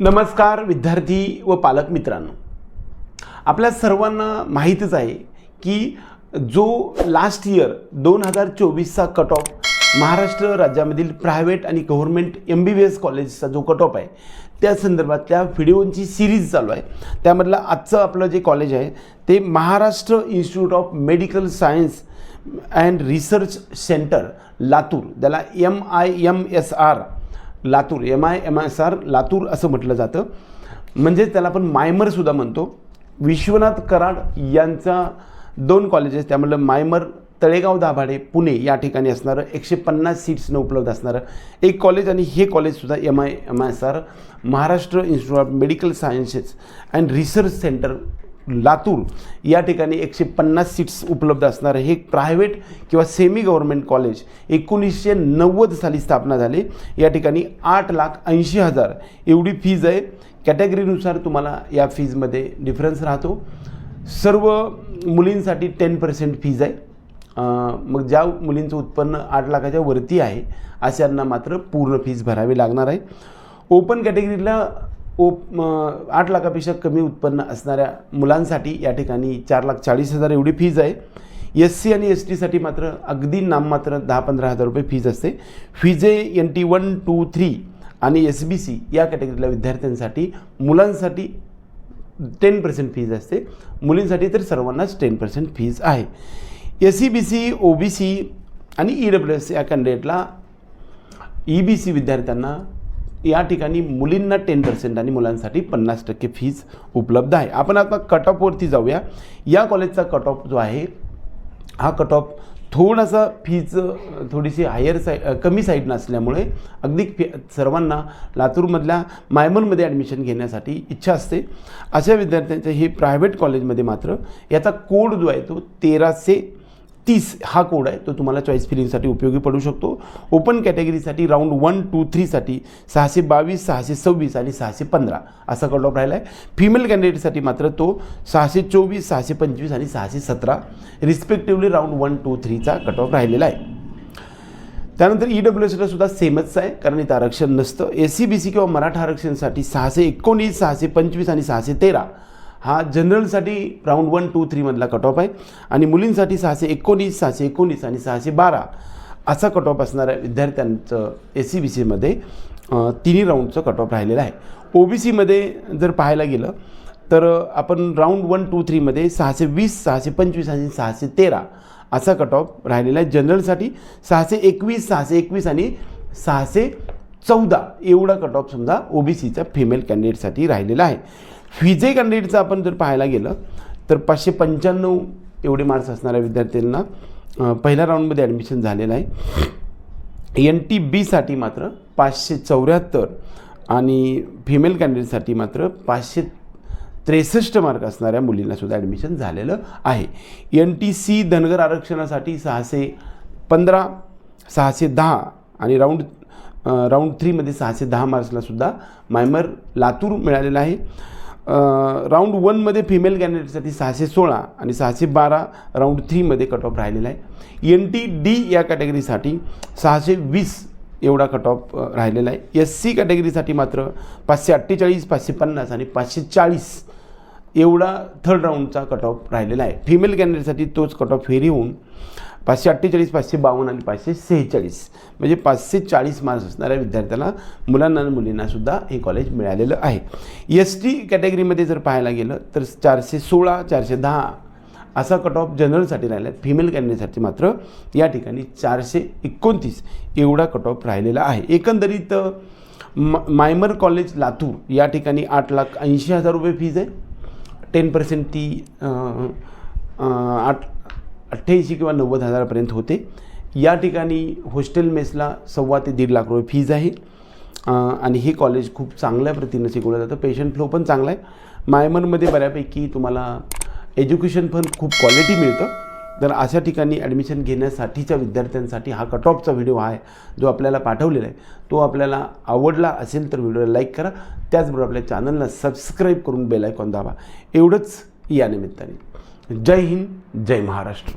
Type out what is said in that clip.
नमस्कार विद्यार्थी व पालक मित्रांनो. आपल्या सर्वांना माहीतच आहे की जो लास्ट इयर दोन हजार चोवीसचा कट ऑफ महाराष्ट्र राज्यामधील प्रायव्हेट आणि government M B B S कॉलेजचा जो कट ऑफ आहे त्या संदर्भातल्या व्हिडिओंची सिरीज चालू आहे. त्यामधलं आजचं आपलं जे कॉलेज आहे ते Maharashtra institute of medical science and research centre Latur. ज्याला M I M S R Latur M I M S R Latur असं म्हटलं जातं. म्हणजे त्याला आपण मायमरसुद्धा म्हणतो. विश्वनाथ कराड यांचा दोन कॉलेजेस त्यामधलं मायमर तळेगाव दाभाडे पुणे या ठिकाणी असणारं एकशे पन्नास सीट्सनं उपलब्ध असणारं एक कॉलेज आणि हे कॉलेजसुद्धा M I M I S R Maharashtra institute of medical sciences and research centre Latur या ठिकाणी एकशे पन्नास सीट्स उपलब्ध असणारं हे प्रायव्हेट किंवा सेमी गव्हर्नमेंट कॉलेज एकोणीसशे नव्वद साली स्थापना झाली. या ठिकाणी आठ लाख ऐंशी हजार एवढी फीज आहे. कॅटेगरीनुसार तुम्हाला या फीजमध्ये डिफरन्स राहतो. सर्व मुलींसाठी टेन पर्सेंट फीज आहे. मग ज्या मुलींचं उत्पन्न आठ लाखाच्या वरती आहे अशांना मात्र पूर्ण फीज भरावी लागणार आहे. ओपन कॅटेगरीला ओप आठ लाखापेक्षा कमी उत्पन्न असणाऱ्या मुलांसाठी या ठिकाणी चार लाख चाळीस हजार एवढी फीज आहे. एस सी आणि एस टीसाठी मात्र अगदी नाममात्र दहा पंधरा हजार रुपये फीज असते. फीजे N T one two three आणि एस बी सी या कॅटेगरीला विद्यार्थ्यांसाठी मुलांसाठी टेन पर्सेंट फीज असते. मुलींसाठी तर सर्वांनाच टेन पर्सेंट फीज आहे. S C B C O B C आणि ई डब्ल्यू एस या कॅन्डिडेटला ई बी सी विद्यार्थ्यांना या ठिकाणी मुलींना टेन पर्सेंट आणि मुलांसाठी पन्नास टक्के फीज उपलब्ध आहे. आपण आता कट ऑफवरती जाऊया. या कॉलेजचा कट ऑफ जो आहे हा कट ऑफ थोडासा फीज थोडीशी हायर साई कमी साईड नसल्यामुळे अगदी फी सर्वांना लातूरमधल्या मायमनमध्ये ॲडमिशन घेण्यासाठी इच्छा असते. अशा विद्यार्थ्यांच्या हे प्रायव्हेट कॉलेजमध्ये मात्र याचा कोड जो आहे तो तेराशे तीस हा कोड आहे तो तुम्हाला चॉईस फिलिंगसाठी उपयोगी पडू शकतो. ओपन कॅटेगरीसाठी राऊंड वन टू थ्रीसाठी सहाशे बावीस सहाशे सव्वीस आणि सहाशे पंधरा असा कट ऑफ राहिला आहे फिमेल कॅन्डिडेटसाठी मात्र तो सहाशे चोवीस सहाशे पंचवीस आणि सहाशे सतरा रिस्पेक्टिव्हली राऊंड वन टू थ्रीचा कट ऑफ राहिलेला आहे. त्यानंतर ई डब्ल्यू एसला सुद्धा सेमच आहे कारण इथं आरक्षण नसतं. ए सी बी सी किंवा मराठा आरक्षणसाठी सहाशे एकोणीस सहाशे पंचवीस आणि सहाशे तेरा हा जनरलसाठी राऊंड वन टू थ्रीमधला कट ऑफ आहे. आणि मुलींसाठी सहाशे एकोणीस सहाशे एकोणीस आणि सहाशे बारा असा कट ऑफ असणाऱ्या विद्यार्थ्यांचं ए सी बी सीमध्ये तिन्ही राऊंडचं कट ऑफ राहिलेलं आहे. ओ बी सीमध्ये जर पाहायला गेलं तर आपण राऊंड वन टू थ्रीमध्ये सहाशे वीस सहाशे पंचवीस आणि सहाशे तेरा असा कट ऑफ राहिलेला आहे. जनरलसाठी सहाशे एकवीस सहाशे एकवीस आणि सहाशे चौदा एवढा कट ऑफ समजा ओ बी सीचा फिमेल कॅन्डिडेटसाठी राहिलेला आहे. फिजे कॅन्डिडेटचं आपण जर पाहायला गेलं तर पाचशे पंच्याण्णव एवढे मार्क्स असणाऱ्या विद्यार्थ्यांना पहिल्या राऊंडमध्ये ॲडमिशन झालेलं आहे. एन टी बीसाठी मात्र पाचशे चौऱ्याहत्तर आणि फिमेल कॅन्डिडेटसाठी मात्र पाचशे त्रेसष्ट मार्क असणाऱ्या मुलींनासुद्धा ॲडमिशन झालेलं आहे. एन टी सी धनगर आरक्षणासाठी सहाशे पंधरा सहाशे दहा आणि राऊंड राऊंड थ्रीमध्ये सहाशे दहा मार्क्सलासुद्धा मायमर लातूर मिळालेला आहे. राऊंड वनमध्ये फिमेल कॅन्डिडेटसाठी सहाशे सोळा आणि सहाशे बारा राऊंड थ्रीमध्ये कट ऑफ राहिलेला आहे. एन टी डी या कॅटेगरीसाठी सहाशे वीस एवढा कट ऑफ राहिलेला आहे. एस सी कॅटेगरीसाठी मात्र पाचशे अठ्ठेचाळीस पाचशे पन्नास आणि पाचशे चाळीस एवढा थर्ड राऊंडचा कट ऑफ राहिलेला आहे. फिमेल कॅन्डिडेटसाठी तोच कट ऑफ फेरी होऊन पाचशे अठ्ठेचाळीस पाचशे बावन्न आणि पाचशे सेहेचाळीस. म्हणजे पाचशे चाळीस मार्क्स असणाऱ्या विद्यार्थ्याला मुलांना आणि मुलींनासुद्धा हे कॉलेज मिळालेलं आहे. एस टी कॅटेगरीमध्ये जर पाहायला गेलं तर चारशे सोळा चारशे दहा असा कट ऑफ जनरलसाठी राहिला आहे. फिमेल कॅन्डिडेटसाठी मात्र या ठिकाणी चारशे एकोणतीस एवढा कट ऑफ राहिलेला आहे. एकंदरीत म मायमर कॉलेज लातूर या ठिकाणी आठ लाख ऐंशी हजार रुपये फीज आहे. टेन पर्सेंट ती आठ अठ्ठ्याऐंशी किंवा नव्वद हजारापर्यंत होते. या ठिकाणी हॉस्टेल मेसला सव्वा ते दीड लाख रुपये फीज आहे. आणि हे कॉलेज खूप चांगल्या प्रतीनं शिकवलं जातं. पेशंट फ्लो पण चांगला आहे. मायमनमध्ये बऱ्यापैकी तुम्हाला एज्युकेशन पण खूप क्वालिटी मिळतं. तर अशा ठिकाणी ॲडमिशन घेण्यासाठीच्या विद्यार्थ्यांसाठी हा कट ऑफचा व्हिडिओ आहे जो आपल्याला पाठवलेला आहे. तो आपल्याला आवडला असेल तर व्हिडिओला लाईक करा. त्याचबरोबर आपल्या चॅनलला सबस्क्राईब करून बेल आयकॉन दाबा. एवढंच या निमित्ताने. जय हिंद जय महाराष्ट्र.